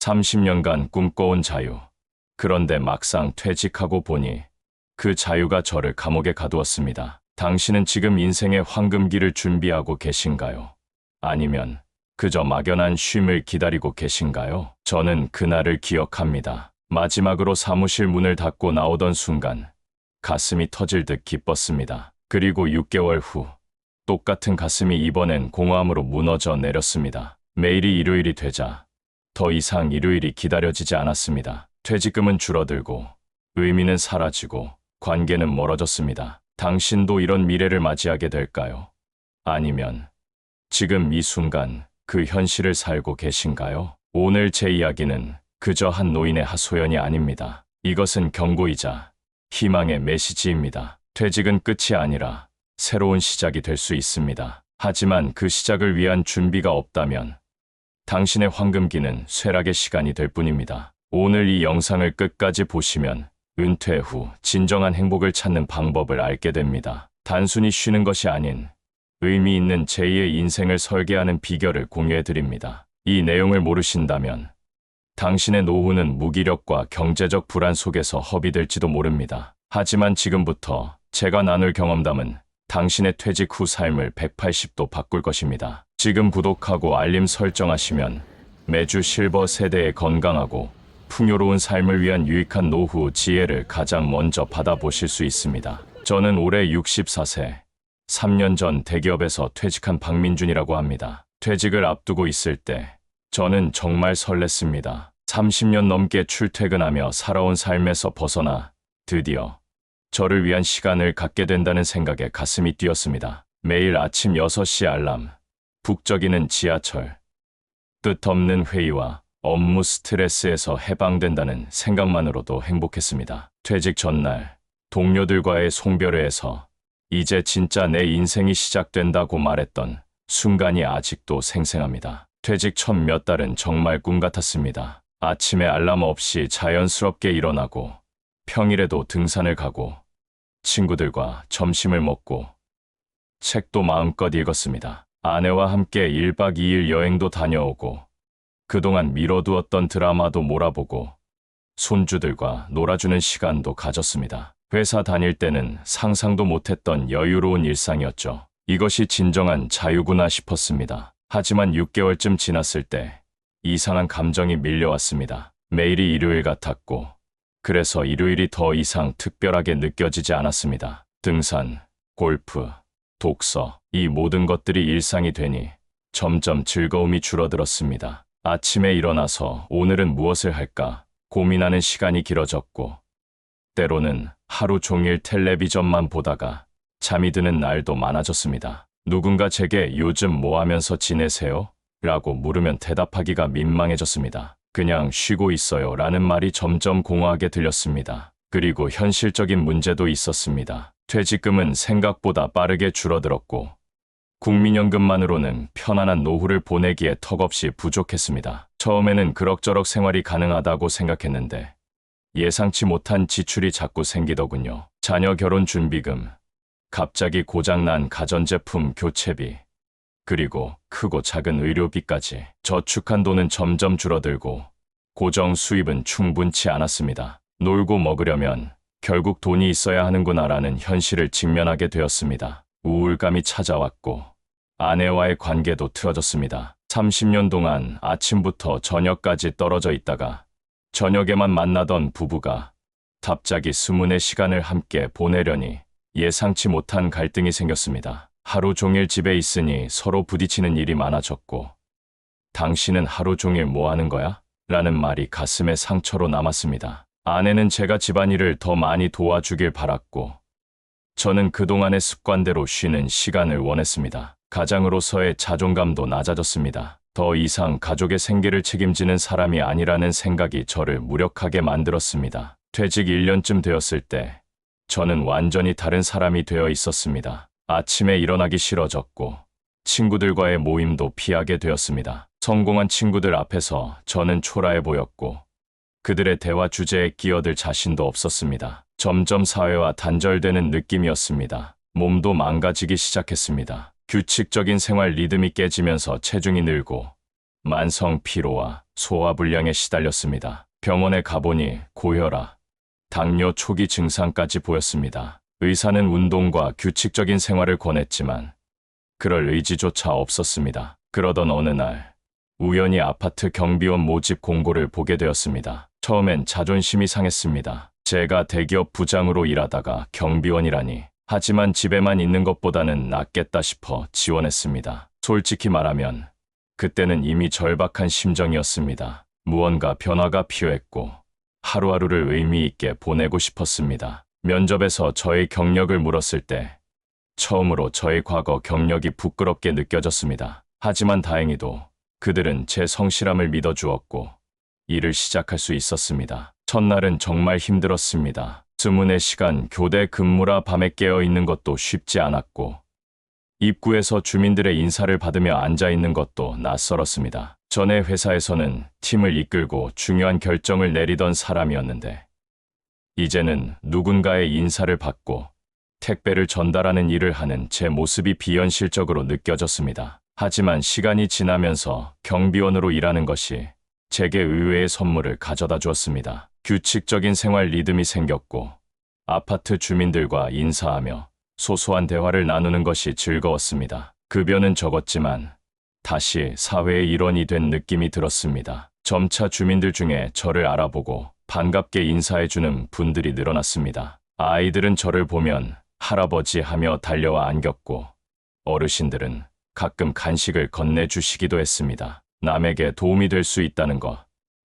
30년간 꿈꿔온 자유. 그런데 막상 퇴직하고 보니 그 자유가 저를 감옥에 가두었습니다. 당신은 지금 인생의 황금기를 준비하고 계신가요? 아니면 그저 막연한 쉼을 기다리고 계신가요? 저는 그날을 기억합니다. 마지막으로 사무실 문을 닫고 나오던 순간 가슴이 터질 듯 기뻤습니다. 그리고 6개월 후 똑같은 가슴이 이번엔 공허함으로 무너져 내렸습니다. 매일이 일요일이 되자 더 이상 일요일이 기다려지지 않았습니다. 퇴직금은 줄어들고 의미는 사라지고 관계는 멀어졌습니다. 당신도 이런 미래를 맞이하게 될까요? 아니면 지금 이 순간 그 현실을 살고 계신가요? 오늘 제 이야기는 그저 한 노인의 하소연이 아닙니다. 이것은 경고이자 희망의 메시지입니다. 퇴직은 끝이 아니라 새로운 시작이 될 수 있습니다. 하지만 그 시작을 위한 준비가 없다면 당신의 황금기는 쇠락의 시간이 될 뿐입니다. 오늘 이 영상을 끝까지 보시면 은퇴 후 진정한 행복을 찾는 방법을 알게 됩니다. 단순히 쉬는 것이 아닌 의미 있는 제2의 인생을 설계하는 비결을 공유해 드립니다. 이 내용을 모르신다면 당신의 노후는 무기력과 경제적 불안 속에서 허비될지도 모릅니다. 하지만 지금부터 제가 나눌 경험담은 당신의 퇴직 후 삶을 180도 바꿀 것입니다. 지금 구독하고 알림 설정하시면 매주 실버 세대의 건강하고 풍요로운 삶을 위한 유익한 노후 지혜를 가장 먼저 받아보실 수 있습니다. 저는 올해 64세, 3년 전 대기업에서 퇴직한 박민준이라고 합니다. 퇴직을 앞두고 있을 때 저는 정말 설렜습니다. 30년 넘게 출퇴근하며 살아온 삶에서 벗어나 드디어 저를 위한 시간을 갖게 된다는 생각에 가슴이 뛰었습니다. 매일 아침 6시 알람, 북적이는 지하철, 뜻없는 회의와 업무 스트레스에서 해방된다는 생각만으로도 행복했습니다. 퇴직 전날 동료들과의 송별회에서 이제 진짜 내 인생이 시작된다고 말했던 순간이 아직도 생생합니다. 퇴직 첫 몇 달은 정말 꿈 같았습니다. 아침에 알람 없이 자연스럽게 일어나고 평일에도 등산을 가고 친구들과 점심을 먹고 책도 마음껏 읽었습니다. 아내와 함께 1박 2일 여행도 다녀오고 그동안 미뤄두었던 드라마도 몰아보고 손주들과 놀아주는 시간도 가졌습니다. 회사 다닐 때는 상상도 못했던 여유로운 일상이었죠. 이것이 진정한 자유구나 싶었습니다. 하지만 6개월쯤 지났을 때 이상한 감정이 밀려왔습니다. 매일이 일요일 같았고 그래서 일요일이 더 이상 특별하게 느껴지지 않았습니다. 등산, 골프, 독서, 이 모든 것들이 일상이 되니 점점 즐거움이 줄어들었습니다. 아침에 일어나서 오늘은 무엇을 할까 고민하는 시간이 길어졌고, 때로는 하루 종일 텔레비전만 보다가 잠이 드는 날도 많아졌습니다. 누군가 제게 요즘 뭐 하면서 지내세요? 라고 물으면 대답하기가 민망해졌습니다. 그냥 쉬고 있어요 라는 말이 점점 공허하게 들렸습니다. 그리고 현실적인 문제도 있었습니다. 퇴직금은 생각보다 빠르게 줄어들었고, 국민연금만으로는 편안한 노후를 보내기에 턱없이 부족했습니다. 처음에는 그럭저럭 생활이 가능하다고 생각했는데, 예상치 못한 지출이 자꾸 생기더군요. 자녀 결혼 준비금, 갑자기 고장난 가전제품 교체비, 그리고 크고 작은 의료비까지 저축한 돈은 점점 줄어들고 고정 수입은 충분치 않았습니다. 놀고 먹으려면 결국 돈이 있어야 하는구나라는 현실을 직면하게 되었습니다. 우울감이 찾아왔고 아내와의 관계도 틀어졌습니다. 30년 동안 아침부터 저녁까지 떨어져 있다가 저녁에만 만나던 부부가 갑자기 수문의 시간을 함께 보내려니 예상치 못한 갈등이 생겼습니다. 하루 종일 집에 있으니 서로 부딪히는 일이 많아졌고, 당신은 하루 종일 뭐 하는 거야? 라는 말이 가슴에 상처로 남았습니다. 아내는 제가 집안일을 더 많이 도와주길 바랐고, 저는 그동안의 습관대로 쉬는 시간을 원했습니다. 가장으로서의 자존감도 낮아졌습니다. 더 이상 가족의 생계를 책임지는 사람이 아니라는 생각이 저를 무력하게 만들었습니다. 퇴직 1년쯤 되었을 때, 저는 완전히 다른 사람이 되어 있었습니다. 아침에 일어나기 싫어졌고 친구들과의 모임도 피하게 되었습니다. 성공한 친구들 앞에서 저는 초라해 보였고 그들의 대화 주제에 끼어들 자신도 없었습니다. 점점 사회와 단절되는 느낌이었습니다. 몸도 망가지기 시작했습니다. 규칙적인 생활 리듬이 깨지면서 체중이 늘고 만성 피로와 소화불량에 시달렸습니다. 병원에 가보니 고혈압, 당뇨 초기 증상까지 보였습니다. 의사는 운동과 규칙적인 생활을 권했지만 그럴 의지조차 없었습니다. 그러던 어느 날 우연히 아파트 경비원 모집 공고를 보게 되었습니다. 처음엔 자존심이 상했습니다. 제가 대기업 부장으로 일하다가 경비원이라니. 하지만 집에만 있는 것보다는 낫겠다 싶어 지원했습니다. 솔직히 말하면 그때는 이미 절박한 심정이었습니다. 무언가 변화가 필요했고 하루하루를 의미 있게 보내고 싶었습니다. 면접에서 저의 경력을 물었을 때 처음으로 저의 과거 경력이 부끄럽게 느껴졌습니다. 하지만 다행히도 그들은 제 성실함을 믿어주었고 일을 시작할 수 있었습니다. 첫날은 정말 힘들었습니다. 24시간 교대 근무라 밤에 깨어 있는 것도 쉽지 않았고 입구에서 주민들의 인사를 받으며 앉아 있는 것도 낯설었습니다. 전에 회사에서는 팀을 이끌고 중요한 결정을 내리던 사람이었는데 이제는 누군가의 인사를 받고 택배를 전달하는 일을 하는 제 모습이 비현실적으로 느껴졌습니다. 하지만 시간이 지나면서 경비원으로 일하는 것이 제게 의외의 선물을 가져다 주었습니다. 규칙적인 생활 리듬이 생겼고 아파트 주민들과 인사하며 소소한 대화를 나누는 것이 즐거웠습니다. 급여는 적었지만 다시 사회의 일원이 된 느낌이 들었습니다. 점차 주민들 중에 저를 알아보고 반갑게 인사해주는 분들이 늘어났습니다. 아이들은 저를 보면 할아버지 하며 달려와 안겼고 어르신들은 가끔 간식을 건네주시기도 했습니다. 남에게 도움이 될 수 있다는 것,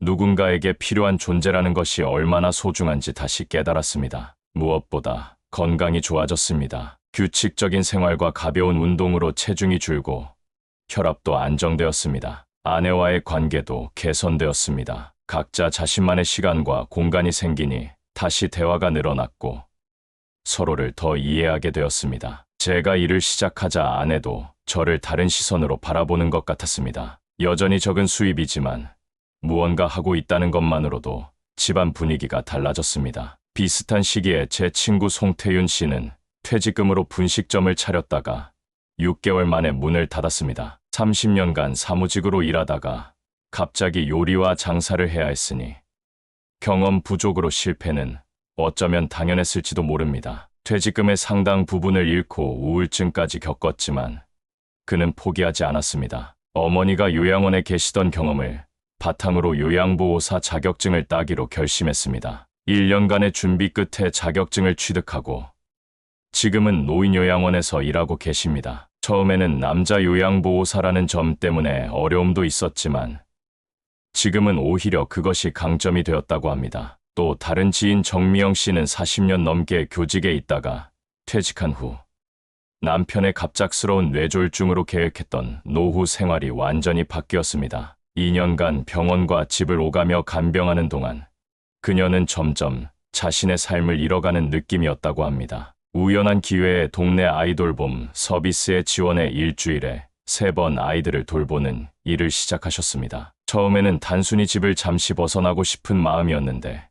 누군가에게 필요한 존재라는 것이 얼마나 소중한지 다시 깨달았습니다. 무엇보다 건강이 좋아졌습니다. 규칙적인 생활과 가벼운 운동으로 체중이 줄고 혈압도 안정되었습니다. 아내와의 관계도 개선되었습니다. 각자 자신만의 시간과 공간이 생기니 다시 대화가 늘어났고 서로를 더 이해하게 되었습니다. 제가 일을 시작하자 아내도 저를 다른 시선으로 바라보는 것 같았습니다. 여전히 적은 수입이지만 무언가 하고 있다는 것만으로도 집안 분위기가 달라졌습니다. 비슷한 시기에 제 친구 송태윤 씨는 퇴직금으로 분식점을 차렸다가 6개월 만에 문을 닫았습니다. 30년간 사무직으로 일하다가 갑자기 요리와 장사를 해야 했으니 경험 부족으로 실패는 어쩌면 당연했을지도 모릅니다. 퇴직금의 상당 부분을 잃고 우울증까지 겪었지만 그는 포기하지 않았습니다. 어머니가 요양원에 계시던 경험을 바탕으로 요양보호사 자격증을 따기로 결심했습니다. 1년간의 준비 끝에 자격증을 취득하고 지금은 노인요양원에서 일하고 계십니다. 처음에는 남자 요양보호사라는 점 때문에 어려움도 있었지만 지금은 오히려 그것이 강점이 되었다고 합니다. 또 다른 지인 정미영 씨는 40년 넘게 교직에 있다가 퇴직한 후 남편의 갑작스러운 뇌졸중으로 계획했던 노후 생활이 완전히 바뀌었습니다. 2년간 병원과 집을 오가며 간병하는 동안 그녀는 점점 자신의 삶을 잃어가는 느낌이었다고 합니다. 우연한 기회에 동네 아이돌봄 서비스의 지원에 일주일에 세 번 아이들을 돌보는 일을 시작하셨습니다. 처음에는 단순히 집을 잠시 벗어나고 싶은 마음이었는데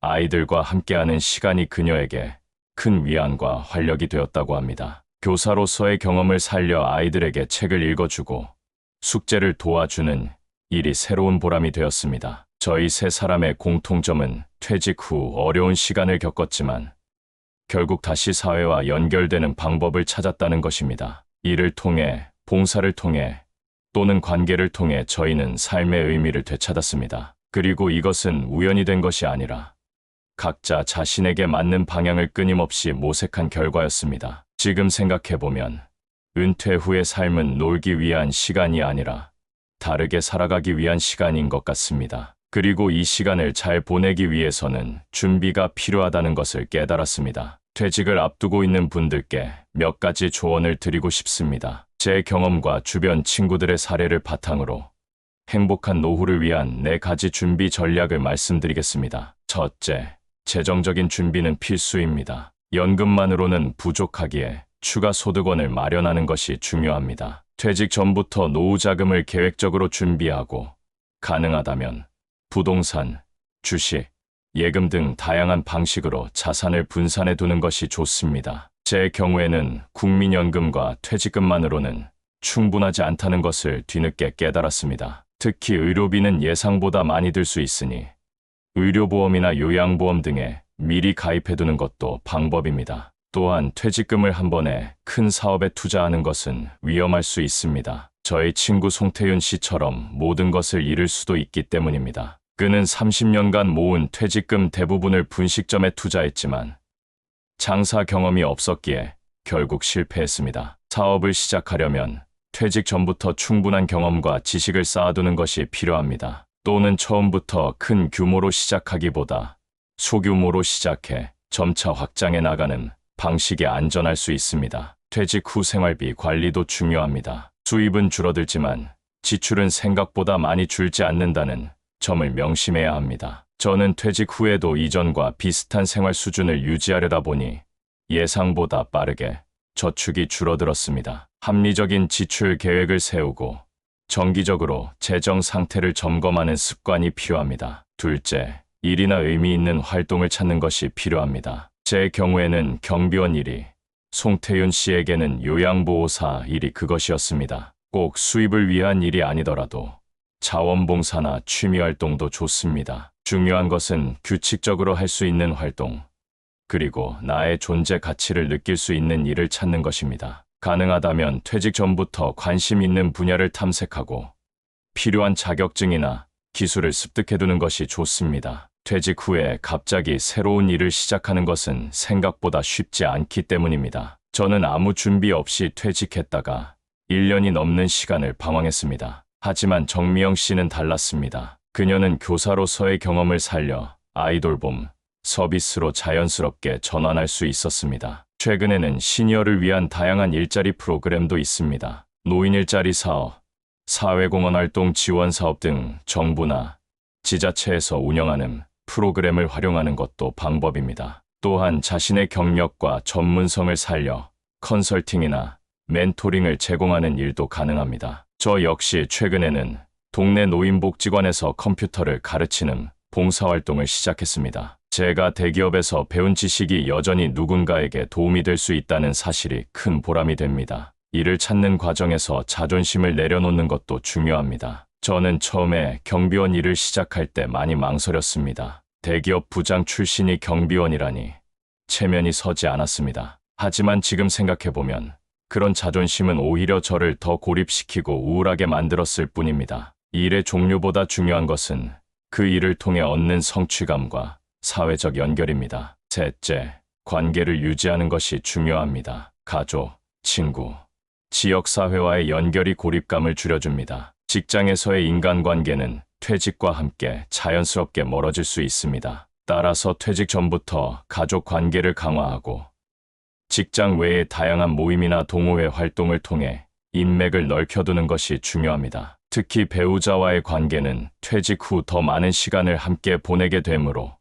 아이들과 함께하는 시간이 그녀에게 큰 위안과 활력이 되었다고 합니다. 교사로서의 경험을 살려 아이들에게 책을 읽어주고 숙제를 도와주는 일이 새로운 보람이 되었습니다. 저희 세 사람의 공통점은 퇴직 후 어려운 시간을 겪었지만 결국 다시 사회와 연결되는 방법을 찾았다는 것입니다. 이를 통해, 봉사를 통해, 또는 관계를 통해 저희는 삶의 의미를 되찾았습니다. 그리고 이것은 우연이 된 것이 아니라 각자 자신에게 맞는 방향을 끊임없이 모색한 결과였습니다. 지금 생각해보면 은퇴 후의 삶은 놀기 위한 시간이 아니라 다르게 살아가기 위한 시간인 것 같습니다. 그리고 이 시간을 잘 보내기 위해서는 준비가 필요하다는 것을 깨달았습니다. 퇴직을 앞두고 있는 분들께 몇 가지 조언을 드리고 싶습니다. 제 경험과 주변 친구들의 사례를 바탕으로 행복한 노후를 위한 네 가지 준비 전략을 말씀드리겠습니다. 첫째, 재정적인 준비는 필수입니다. 연금만으로는 부족하기에 추가 소득원을 마련하는 것이 중요합니다. 퇴직 전부터 노후 자금을 계획적으로 준비하고 가능하다면 부동산, 주식, 예금 등 다양한 방식으로 자산을 분산해 두는 것이 좋습니다. 제 경우에는 국민연금과 퇴직금만으로는 충분하지 않다는 것을 뒤늦게 깨달았습니다. 특히 의료비는 예상보다 많이 들 수 있으니 의료보험이나 요양보험 등에 미리 가입해두는 것도 방법입니다. 또한 퇴직금을 한 번에 큰 사업에 투자하는 것은 위험할 수 있습니다. 저의 친구 송태윤 씨처럼 모든 것을 잃을 수도 있기 때문입니다. 그는 30년간 모은 퇴직금 대부분을 분식점에 투자했지만 장사 경험이 없었기에 결국 실패했습니다. 사업을 시작하려면 퇴직 전부터 충분한 경험과 지식을 쌓아두는 것이 필요합니다. 또는 처음부터 큰 규모로 시작하기보다 소규모로 시작해 점차 확장해 나가는 방식이 안전할 수 있습니다. 퇴직 후 생활비 관리도 중요합니다. 수입은 줄어들지만 지출은 생각보다 많이 줄지 않는다는 점을 명심해야 합니다. 저는 퇴직 후에도 이전과 비슷한 생활 수준을 유지하려다 보니 예상보다 빠르게 저축이 줄어들었습니다. 합리적인 지출 계획을 세우고 정기적으로 재정 상태를 점검하는 습관이 필요합니다. 둘째, 일이나 의미 있는 활동을 찾는 것이 필요합니다. 제 경우에는 경비원 일이, 송태윤 씨에게는 요양보호사 일이 그것이었습니다. 꼭 수입을 위한 일이 아니더라도 자원봉사나 취미활동도 좋습니다. 중요한 것은 규칙적으로 할 수 있는 활동, 그리고 나의 존재 가치를 느낄 수 있는 일을 찾는 것입니다. 가능하다면 퇴직 전부터 관심 있는 분야를 탐색하고 필요한 자격증이나 기술을 습득해두는 것이 좋습니다. 퇴직 후에 갑자기 새로운 일을 시작하는 것은 생각보다 쉽지 않기 때문입니다. 저는 아무 준비 없이 퇴직했다가 1년이 넘는 시간을 방황했습니다. 하지만 정미영 씨는 달랐습니다. 그녀는 교사로서의 경험을 살려 아이돌봄, 서비스로 자연스럽게 전환할 수 있었습니다. 최근에는 시니어를 위한 다양한 일자리 프로그램도 있습니다. 노인 일자리 사업, 사회공헌 활동 지원 사업 등 정부나 지자체에서 운영하는 프로그램을 활용하는 것도 방법입니다. 또한 자신의 경력과 전문성을 살려 컨설팅이나 멘토링을 제공하는 일도 가능합니다. 저 역시 최근에는 동네 노인복지관에서 컴퓨터를 가르치는 봉사활동을 시작했습니다. 제가 대기업에서 배운 지식이 여전히 누군가에게 도움이 될 수 있다는 사실이 큰 보람이 됩니다. 일을 찾는 과정에서 자존심을 내려놓는 것도 중요합니다. 저는 처음에 경비원 일을 시작할 때 많이 망설였습니다. 대기업 부장 출신이 경비원이라니 체면이 서지 않았습니다. 하지만 지금 생각해보면 그런 자존심은 오히려 저를 더 고립시키고 우울하게 만들었을 뿐입니다. 일의 종류보다 중요한 것은 그 일을 통해 얻는 성취감과 사회적 연결입니다. 셋째, 관계를 유지하는 것이 중요합니다. 가족, 친구, 지역사회와의 연결이 고립감을 줄여줍니다. 직장에서의 인간관계는 퇴직과 함께 자연스럽게 멀어질 수 있습니다. 따라서 퇴직 전부터 가족 관계를 강화하고 직장 외의 다양한 모임이나 동호회 활동을 통해 인맥을 넓혀두는 것이 중요합니다. 특히 배우자와의 관계는 퇴직 후 더 많은 시간을 함께 보내게 되므로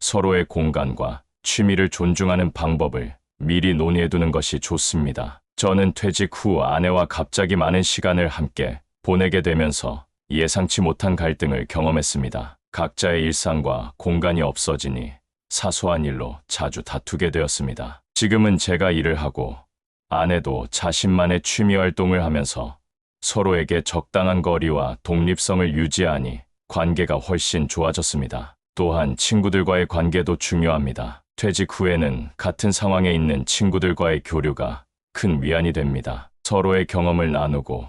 서로의 공간과 취미를 존중하는 방법을 미리 논의해두는 것이 좋습니다. 저는 퇴직 후 아내와 갑자기 많은 시간을 함께 보내게 되면서 예상치 못한 갈등을 경험했습니다. 각자의 일상과 공간이 없어지니 사소한 일로 자주 다투게 되었습니다. 지금은 제가 일을 하고 아내도 자신만의 취미 활동을 하면서 서로에게 적당한 거리와 독립성을 유지하니 관계가 훨씬 좋아졌습니다. 또한 친구들과의 관계도 중요합니다. 퇴직 후에는 같은 상황에 있는 친구들과의 교류가 큰 위안이 됩니다. 서로의 경험을 나누고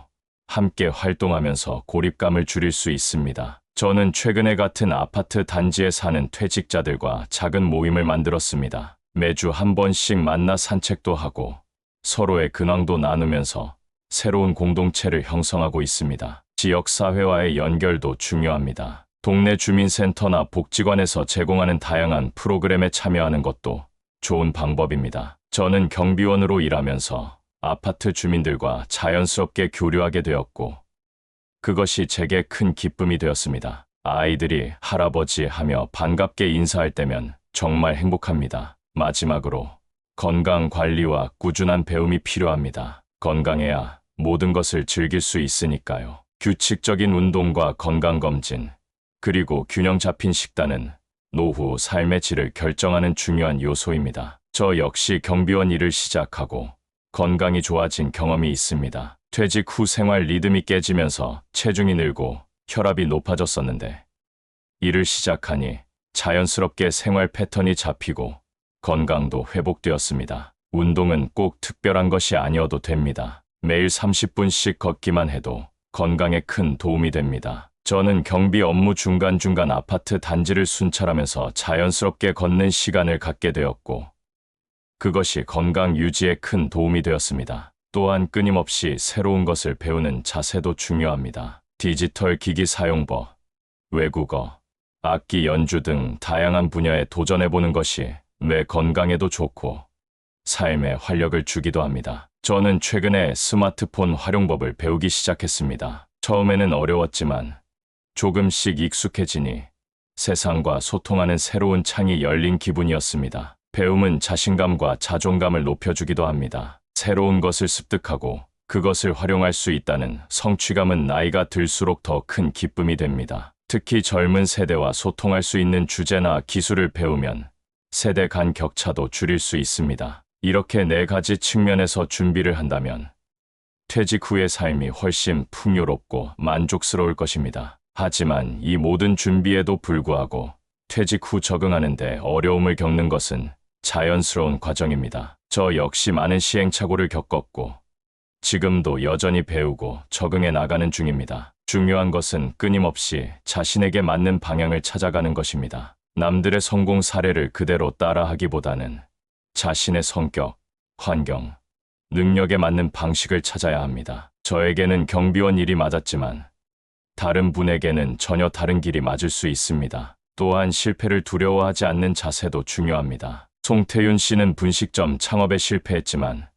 함께 활동하면서 고립감을 줄일 수 있습니다. 저는 최근에 같은 아파트 단지에 사는 퇴직자들과 작은 모임을 만들었습니다. 매주 한 번씩 만나 산책도 하고 서로의 근황도 나누면서 새로운 공동체를 형성하고 있습니다. 지역사회와의 연결도 중요합니다. 동네 주민센터나 복지관에서 제공하는 다양한 프로그램에 참여하는 것도 좋은 방법입니다. 저는 경비원으로 일하면서 아파트 주민들과 자연스럽게 교류하게 되었고, 그것이 제게 큰 기쁨이 되었습니다. 아이들이 할아버지 하며 반갑게 인사할 때면 정말 행복합니다. 마지막으로 건강 관리와 꾸준한 배움이 필요합니다. 건강해야 모든 것을 즐길 수 있으니까요. 규칙적인 운동과 건강검진, 그리고 균형 잡힌 식단은 노후 삶의 질을 결정하는 중요한 요소입니다. 저 역시 경비원 일을 시작하고 건강이 좋아진 경험이 있습니다. 퇴직 후 생활 리듬이 깨지면서 체중이 늘고 혈압이 높아졌었는데 일을 시작하니 자연스럽게 생활 패턴이 잡히고 건강도 회복되었습니다. 운동은 꼭 특별한 것이 아니어도 됩니다. 매일 30분씩 걷기만 해도 건강에 큰 도움이 됩니다. 저는 경비 업무 중간중간 아파트 단지를 순찰하면서 자연스럽게 걷는 시간을 갖게 되었고, 그것이 건강 유지에 큰 도움이 되었습니다. 또한 끊임없이 새로운 것을 배우는 자세도 중요합니다. 디지털 기기 사용법, 외국어, 악기 연주 등 다양한 분야에 도전해보는 것이 뇌 건강에도 좋고 삶에 활력을 주기도 합니다. 저는 최근에 스마트폰 활용법을 배우기 시작했습니다. 처음에는 어려웠지만 조금씩 익숙해지니 세상과 소통하는 새로운 창이 열린 기분이었습니다. 배움은 자신감과 자존감을 높여주기도 합니다. 새로운 것을 습득하고 그것을 활용할 수 있다는 성취감은 나이가 들수록 더 큰 기쁨이 됩니다. 특히 젊은 세대와 소통할 수 있는 주제나 기술을 배우면 세대 간 격차도 줄일 수 있습니다. 이렇게 네 가지 측면에서 준비를 한다면 퇴직 후의 삶이 훨씬 풍요롭고 만족스러울 것입니다. 하지만 이 모든 준비에도 불구하고 퇴직 후 적응하는데 어려움을 겪는 것은 자연스러운 과정입니다. 저 역시 많은 시행착오를 겪었고 지금도 여전히 배우고 적응해 나가는 중입니다. 중요한 것은 끊임없이 자신에게 맞는 방향을 찾아가는 것입니다. 남들의 성공 사례를 그대로 따라하기보다는 자신의 성격, 환경, 능력에 맞는 방식을 찾아야 합니다. 저에게는 경비원 일이 맞았지만 다른 분에게는 전혀 다른 길이 맞을 수 있습니다. 또한 실패를 두려워하지 않는 자세도 중요합니다. 송태윤 씨는 분식점 창업에 실패했지만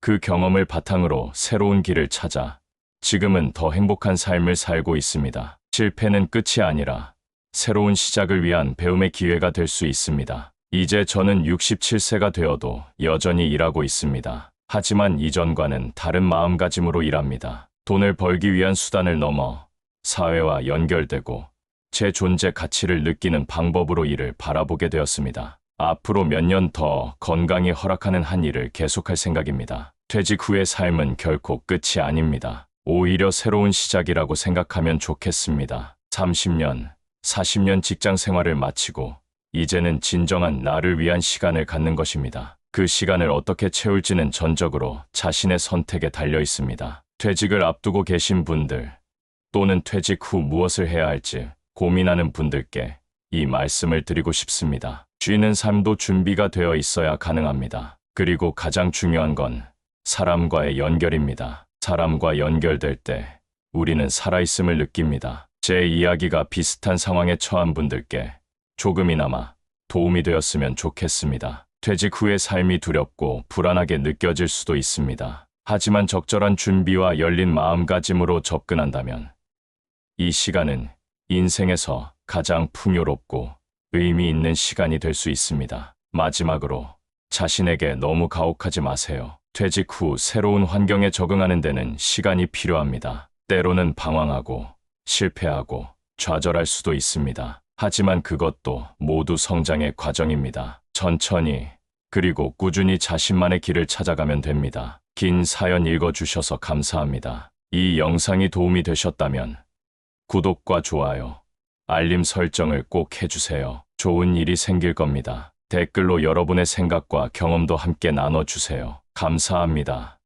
그 경험을 바탕으로 새로운 길을 찾아 지금은 더 행복한 삶을 살고 있습니다. 실패는 끝이 아니라 새로운 시작을 위한 배움의 기회가 될 수 있습니다. 이제 저는 67세가 되어도 여전히 일하고 있습니다. 하지만 이전과는 다른 마음가짐으로 일합니다. 돈을 벌기 위한 수단을 넘어 사회와 연결되고 제 존재 가치를 느끼는 방법으로 일을 바라보게 되었습니다. 앞으로 몇 년 더 건강이 허락하는 한 일을 계속할 생각입니다. 퇴직 후의 삶은 결코 끝이 아닙니다. 오히려 새로운 시작이라고 생각하면 좋겠습니다. 30년, 40년 직장 생활을 마치고 이제는 진정한 나를 위한 시간을 갖는 것입니다. 그 시간을 어떻게 채울지는 전적으로 자신의 선택에 달려 있습니다. 퇴직을 앞두고 계신 분들 또는 퇴직 후 무엇을 해야 할지 고민하는 분들께 이 말씀을 드리고 싶습니다. 쉬는 삶도 준비가 되어 있어야 가능합니다. 그리고 가장 중요한 건 사람과의 연결입니다. 사람과 연결될 때 우리는 살아있음을 느낍니다. 제 이야기가 비슷한 상황에 처한 분들께 조금이나마 도움이 되었으면 좋겠습니다. 퇴직 후의 삶이 두렵고 불안하게 느껴질 수도 있습니다. 하지만 적절한 준비와 열린 마음가짐으로 접근한다면 이 시간은 인생에서 가장 풍요롭고 의미 있는 시간이 될 수 있습니다. 마지막으로 자신에게 너무 가혹하지 마세요. 퇴직 후 새로운 환경에 적응하는 데는 시간이 필요합니다. 때로는 방황하고 실패하고 좌절할 수도 있습니다. 하지만 그것도 모두 성장의 과정입니다. 천천히 그리고 꾸준히 자신만의 길을 찾아가면 됩니다. 긴 사연 읽어주셔서 감사합니다. 이 영상이 도움이 되셨다면 구독과 좋아요, 알림 설정을 꼭 해주세요. 좋은 일이 생길 겁니다. 댓글로 여러분의 생각과 경험도 함께 나눠주세요. 감사합니다.